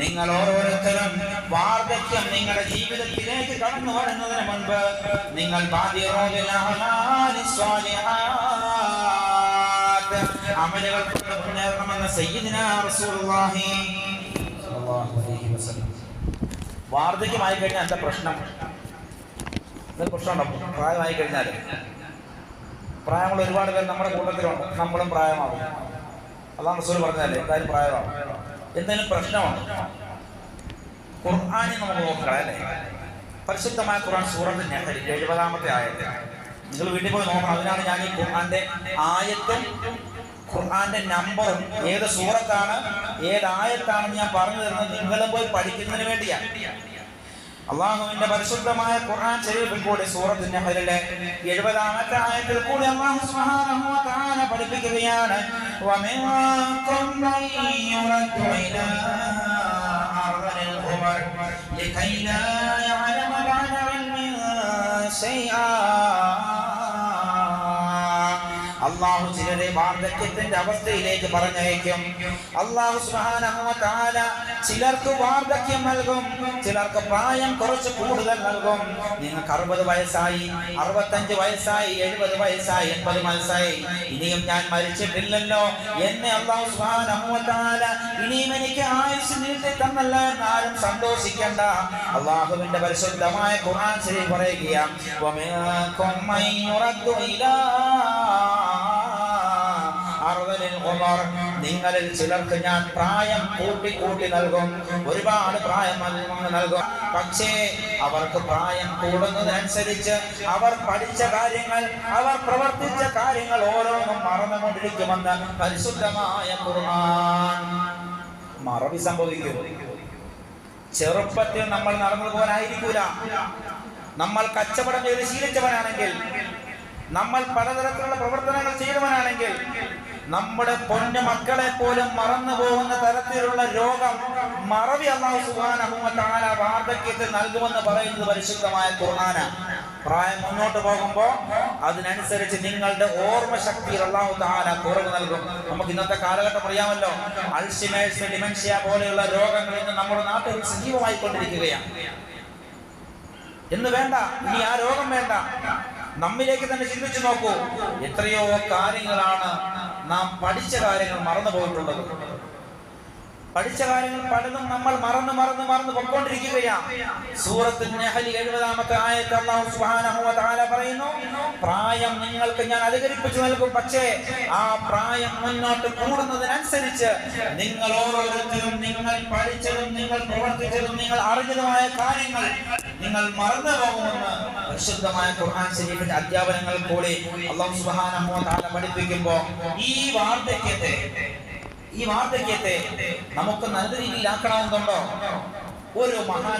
നിങ്ങൾ ഓരോരുത്തരും വാർദ്ധക്യം നിങ്ങളുടെ ജീവിതത്തിലേക്ക് കടന്നു വരുന്നതിന് മുൻപ് നിങ്ങൾ അമലുകൾ മുന്നേറണമെന്ന് സയ്യിദിന റസൂലുള്ളാഹി സല്ലല്ലാഹു അലൈഹി വസല്ലം. വാർദ്ധക്യമായി കഴിഞ്ഞാൽ എന്താ പ്രശ്നം? പ്രശ്നമുണ്ടോ പ്രായമായി കഴിഞ്ഞാൽ പ്രായമുള്ള ഒരുപാട് പേർ നമ്മുടെ കൂട്ടത്തിലുണ്ട്. നമ്മളും പ്രായമാകും അതാണ് റസൂൽ പറഞ്ഞതല്ലേ? എന്തായാലും പ്രായമാണ് എന്തെങ്കിലും പ്രശ്നമാണ് ഖുർആാനെ നമുക്ക് നോക്കണം അല്ലേ? പരിശുദ്ധമായ ഖുർആൻ സൂറത്ത് നെഹരി എഴുപതാമത്തെ ആയത്ത്. നിങ്ങൾ വീട്ടിൽ പോയി നോക്കണം. അതിനാണ് ഞാൻ ഈ ഖുർആന്റെ ആയത്തും ഖുർആന്റെ നമ്പറും ഏത് സൂറത്താണ് ഏത് ആയത്താണെന്ന് ഞാൻ പറഞ്ഞു തരുന്നത് നിങ്ങളും പോയി പഠിക്കുന്നതിന് വേണ്ടിയാണ് അള്ളാഹുവിന്റെ പരിശുദ്ധമായ ഖുർആൻ ശരീഫിൽ കൂടി സൂറത്ത് നഹലിലെ എഴുപതാമത്തെ ആയത്തിൽ കൂടി അള്ളാഹു സുബ്ഹാനഹു വ തആല പഠിപ്പിക്കുകയാണ് വമിൻകും മൻ യുറദ്ദു ഇലാ അർളിൽ ഉമർ ലകൈ ലാ യഅലമ ബഅദ ഇൽമിൻ ശൈആ അള്ളാഹു ചിലരെ വാർദ്ധക്യത്തിന്റെ അവസ്ഥയിലേക്ക് പറഞ്ഞയക്കും. അള്ളാഹു തആല ചിലർക്ക് വാർദ്ധക്യം നൽകും ചിലർക്ക് പ്രായം കുറച്ച് കൂടുതൽ നൽകും. നിങ്ങൾക്ക് അറുപത് വയസ്സായി അറുപത്തഞ്ച് വയസ്സായി എഴുപത് വയസ്സായി എൺപത് വയസ്സായി. ഇനിയും ഞാൻ മരിച്ചിട്ടില്ലല്ലോ. എന്നെ അള്ളാഹു തആല ഇനിയും എനിക്ക് ആയുസ് നീട്ടി തന്നല്ല എന്നാരും സന്തോഷിക്കണ്ട. അള്ളാഹുവിന്റെ പരിശുദ്ധമായ ഖുർആൻ ശരി പറയുകയാണ് നിങ്ങളിൽ ചിലർക്ക് ഞാൻ പ്രായം കൂട്ടി കൂട്ടി നൽകും. ഒരുപാട് പ്രായം നൽകും- പക്ഷേ അവർക്ക് പ്രായം കൂടുന്നതിനനുസരിച്ച് അവർ പഠിച്ച കാര്യങ്ങൾ അവർ പ്രവർത്തിച്ച കാര്യങ്ങൾ ഓരോന്നും മറന്നുകൊണ്ടിരിക്കുമെന്ന് പരിശുദ്ധമായ മറവി സംഭവിക്കും. ചെറുപ്പത്തിൽ നമ്മൾ നടന്നു പോകാനായിരിക്കൂല നമ്മൾ കച്ചവടം ചെയ്ത് ശീലിച്ചവനാണെങ്കിൽ നമ്മൾ പലതരത്തിലുള്ള പ്രവർത്തനങ്ങൾ ചെയ്തവനാണെങ്കിൽ നമ്മുടെ പൊന്നു മക്കളെ പോലും മറന്നു പോകുന്ന തരത്തിലുള്ള രോഗം മറവി അള്ളാഹു തആല വാർദ്ധക്യത്തിൽ നൽകുമെന്ന് പറയുന്നത് പരിശുദ്ധമായ ഖുർആന പ്രായം മുന്നോട്ട് പോകുമ്പോൾ അതിനനുസരിച്ച് നിങ്ങളുടെ ഓർമ്മ ശക്തിയിൽ അള്ളാഹു താല കുറവ് നൽകും. നമുക്ക് ഇന്നത്തെ കാലഘട്ടം അറിയാമല്ലോ. അൾഷിമേഴ്സ് ഡിമൻഷ്യ പോലെയുള്ള രോഗങ്ങൾ ഇന്ന് നമ്മുടെ നാട്ടിൽ സജീവമായി കൊണ്ടിരിക്കുകയാണ് എന്ന് വേണ്ട ഇനി ആ രോഗം വേണ്ട. നമ്മിലേക്ക് തന്നെ ചിന്തിച്ചു നോക്കൂ. എത്രയോ കാര്യങ്ങളാണ് നാം പഠിച്ച കാര്യങ്ങൾ മറന്നു പോയിട്ടുള്ളത്. പഠിച്ച കാര്യങ്ങൾ പലതും നമ്മൾ മറന്ന് മറന്ന് മറന്ന് പൊയ്ക്കൊണ്ടിരിക്കുകയാണ് സൂറത്ത് നെഹലി എഴുപതാമത്തെ ആയത്ത് അല്ലാഹു സുബ്ഹാനഹു പറയുന്നു പ്രായം നിങ്ങൾക്ക് ഞാൻ അധികരിപ്പിച്ചു നൽകും പക്ഷേ ആ പ്രായം മുന്നോട്ട് കൂടുന്നതിനനുസരിച്ച് നിങ്ങൾ ഓരോരുത്തരും നിങ്ങൾ പഠിച്ചതും നിങ്ങൾ പ്രവർത്തിച്ചതും നിങ്ങൾ അറിഞ്ഞതുമായ കാര്യങ്ങൾ നിങ്ങൾ മറന്നു പോകുമെന്ന് പരിശുദ്ധമായ ഖുർആൻ ശരീഫിന്റെ അധ്യാപനങ്ങൾ കൂടി അള്ളാഹു സുബ്ഹാനഹു വ തആല പഠിപ്പിക്കുമ്പോൾ ഈ വാർദ്ധക്യത്തെ ഈ വാർദ്ധക്യത്തെ നമുക്ക് നല്ല രീതിയിലാക്കണമെന്നുണ്ടോ ഒരു മഹാൻ